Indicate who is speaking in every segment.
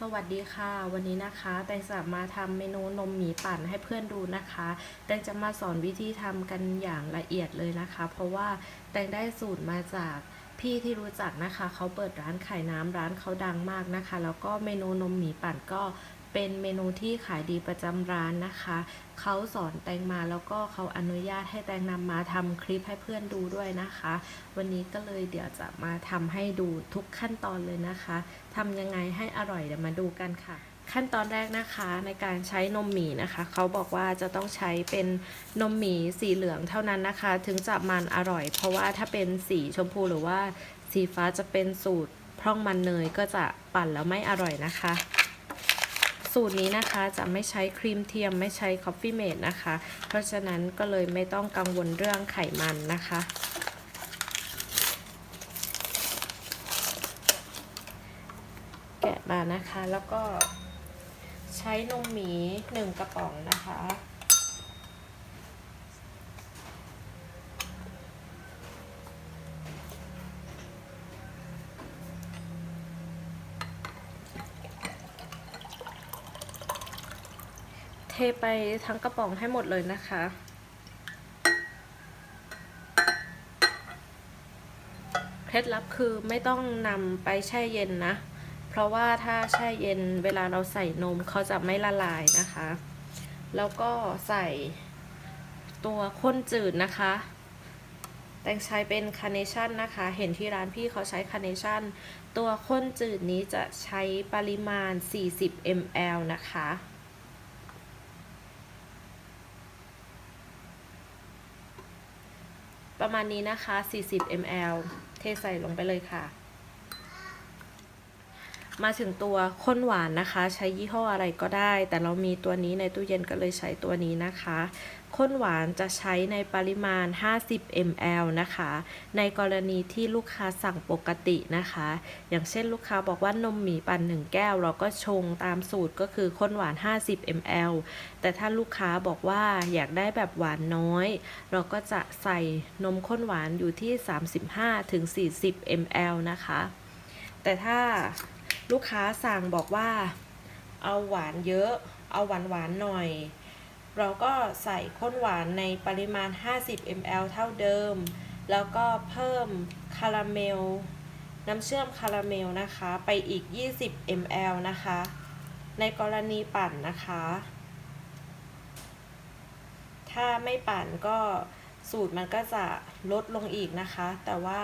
Speaker 1: สวัสดีค่ะ วันนี้นะคะแตงจะมาทำเมนูนมหมีปั่นให้เพื่อนดูนะคะแตงจะมาสอนวิธีทำกันอย่างละเอียดเลยนะคะ เพราะว่าแตงได้สูตรมาจากพี่ที่รู้จักนะคะ เขาเปิดร้านขายน้ำร้านเขาดังมากนะคะ แล้วก็เมนูนมหมีปั่นก็ เป็นเมนูที่ขายดีประจำร้านนะคะ เขาสอนแตงมาแล้วก็เขาอนุญาตให้แตงนำมาทำคลิปให้เพื่อนดูด้วยนะคะ วันนี้ก็เลยเดี๋ยวจะมาทำให้ดูทุกขั้นตอนเลยนะคะทำยังไงให้อร่อยเดี๋ยวมาดูกันค่ะขั้นตอนแรกนะคะในการใช้นมหมีนะคะ เขาบอกว่าจะต้องใช้เป็นนมหมีสีเหลืองเท่านั้นนะคะ ถึงจะมันอร่อย เพราะว่าถ้าเป็นสีชมพูหรือว่าสีฟ้าจะเป็นสูตรพร่องมันเนยก็จะปั่นแล้วไม่อร่อยนะคะ สูตรนี้นะคะจะไม่ใช้ครีมเทียมไม่ใช้คอฟฟี่เมดนะคะ เพราะฉะนั้นก็เลยไม่ต้องกังวลเรื่องไขมันนะคะ แกะมานะคะแล้วก็ใช้นมหมีหนึ่งกระป๋องนะคะ เทไปทั้งกระป๋องให้หมดเลยนะคะ เคล็ดลับคือไม่ต้องนำไปแช่เย็นนะ เพราะว่าถ้าแช่เย็นเวลาเราใส่นมเขาจะไม่ละลายนะคะ แล้วก็ใส่ตัวข้นจืดนะคะ แตงใช้เป็นคาร์เนชั่นนะคะ เห็นที่ร้านพี่เขาใช้คาร์เนชั่น ตัวข้นจืดนี้จะใช้ปริมาณ 40 ml นะคะ ประมาณนี้นะคะ 40 ml เทใส่ลงไปเลยค่ะ มาถึงตัวข้นหวานนะคะ ใช้ยี่ห้ออะไรก็ได้ แต่เรามีตัวนี้ในตู้เย็นก็เลยใช้ตัวนี้นะคะข้นหวานจะใช้ในปริมาณ 50 ml นะคะ ในกรณีที่ลูกค้าสั่งปกตินะคะ อย่างเช่นลูกค้าบอกว่านมหมีปั่น 1 แก้ว เราก็ชงตามสูตรก็คือข้นหวาน 50 ml แต่ถ้าลูกค้าบอกว่าอยากได้แบบหวานน้อย เราก็จะใส่นมข้นหวานอยู่ที่ 35-40 ml นะคะ แต่ถ้า ลูกค้าสั่งบอกว่า เอาหวานเยอะ เอาหวานหวานหน่อย เราก็ใส่ข้นหวานในปริมาณ 50 ml เท่าเดิม แล้วก็เพิ่มคาราเมล น้ำเชื่อมคาราเมลนะคะ ไปอีก 20 ml นะคะ ในกรณีปั่นนะคะ ถ้าไม่ปั่นก็สูตรมันก็จะลดลงอีกนะคะ แต่ว่า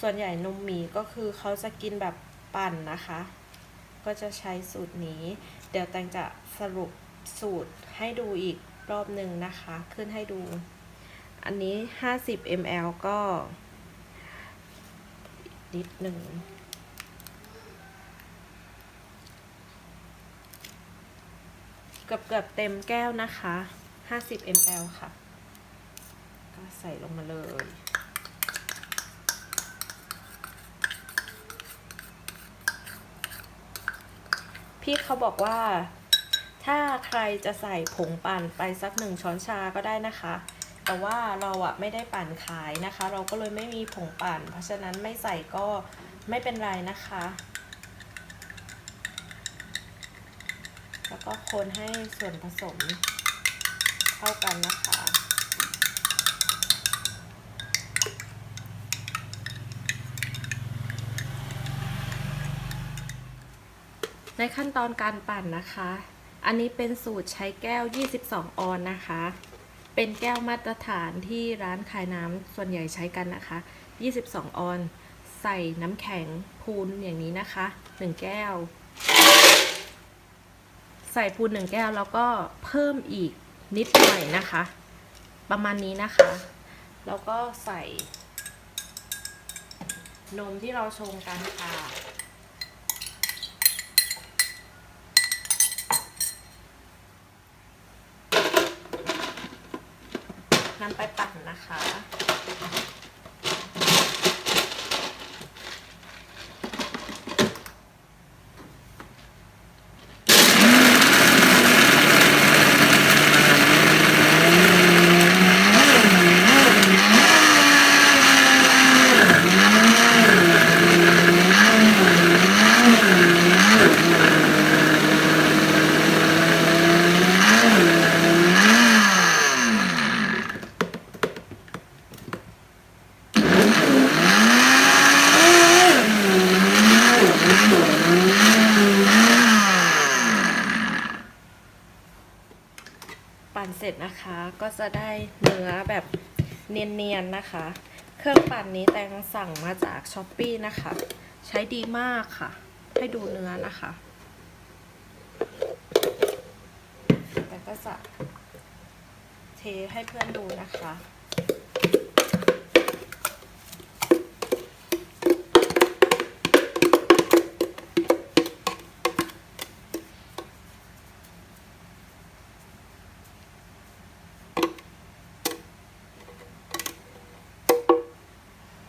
Speaker 1: ส่วนใหญ่นมหมีก็คือเขาจะกินแบบ ปั่นนะคะ ก็จะใช้สูตรนี้ เดี๋ยวแตงจะสรุปสูตรให้ดูอีกรอบหนึ่งนะคะ ขึ้นให้ดู อันนี้ 50 ml ก็นิดหนึ่งเกือบเกือบเต็มแก้วนะคะ 50 ml ค่ะ ก็ใส่ลงมาเลย พี่เขาบอกว่า ถ้าใครจะใส่ผงปั่นไปสักหนึ่งช้อนชาก็ได้นะคะ แต่ว่าเราอะไม่ได้ปั่นขายนะคะ เราก็เลยไม่มีผงปั่น เพราะฉะนั้นไม่ใส่ก็ไม่เป็นไรนะคะ แล้วก็คนให้ส่วนผสมเข้ากันนะคะ ในขั้นตอนการปั่นนะคะ อันนี้เป็นสูตรใช้แก้ว 22 ออนนะคะ เป็นแก้วมาตรฐานที่ร้านขายน้ำส่วนใหญ่ใช้กันนะคะ 22 ออน ใส่น้ำแข็งพูนอย่างนี้นะคะ 1 แก้ว ใส่พูน1 แก้วแล้วก็เพิ่มอีกนิดหน่อยนะคะ ประมาณนี้นะคะ แล้วก็ใส่นมที่เราชงกันค่ะ นำไปปั่นนะคะ ร็จนะคะ ก็จะได้เนื้อแบบเนียนๆนะคะ เครื่องปั่นนี้แตงสั่งมาจากช้อปปีนะคะ ใช้ดีมากค่ะ ให้ดูเนื้อนะคะแต่ก็จะเทให้เพื่อนดูนะคะ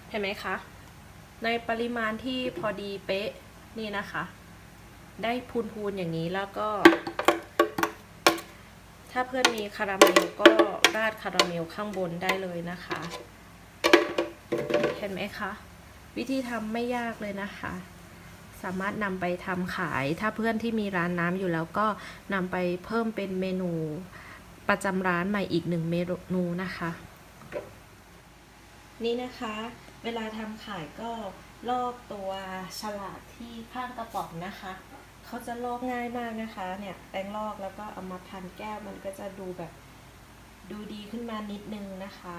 Speaker 1: เห็นไหมคะ ในปริมาณที่พอดีเป๊ะนี่นะคะ ได้พูนๆอย่างนี้แล้วก็ ถ้าเพื่อนมีคาราเมลก็ราดคาราเมลข้างบนได้เลยนะคะ เห็นไหมคะ วิธีทำไม่ยากเลยนะคะ สามารถนำไปทำขาย ถ้าเพื่อนที่มีร้านน้ำอยู่แล้วก็นำไปเพิ่มเป็นเมนูประจำร้านใหม่อีกหนึ่งเมนูนะคะ นี่นะคะ เวลาทำขายก็ลอกตัวฉลากที่ข้างกระป๋องนะคะเขาจะลอกง่ายมากนะคะ เนี่ยแปรงลอกแล้วก็เอามาพันแก้วมันก็จะดูแบบดูดีขึ้นมานิดนึงนะคะ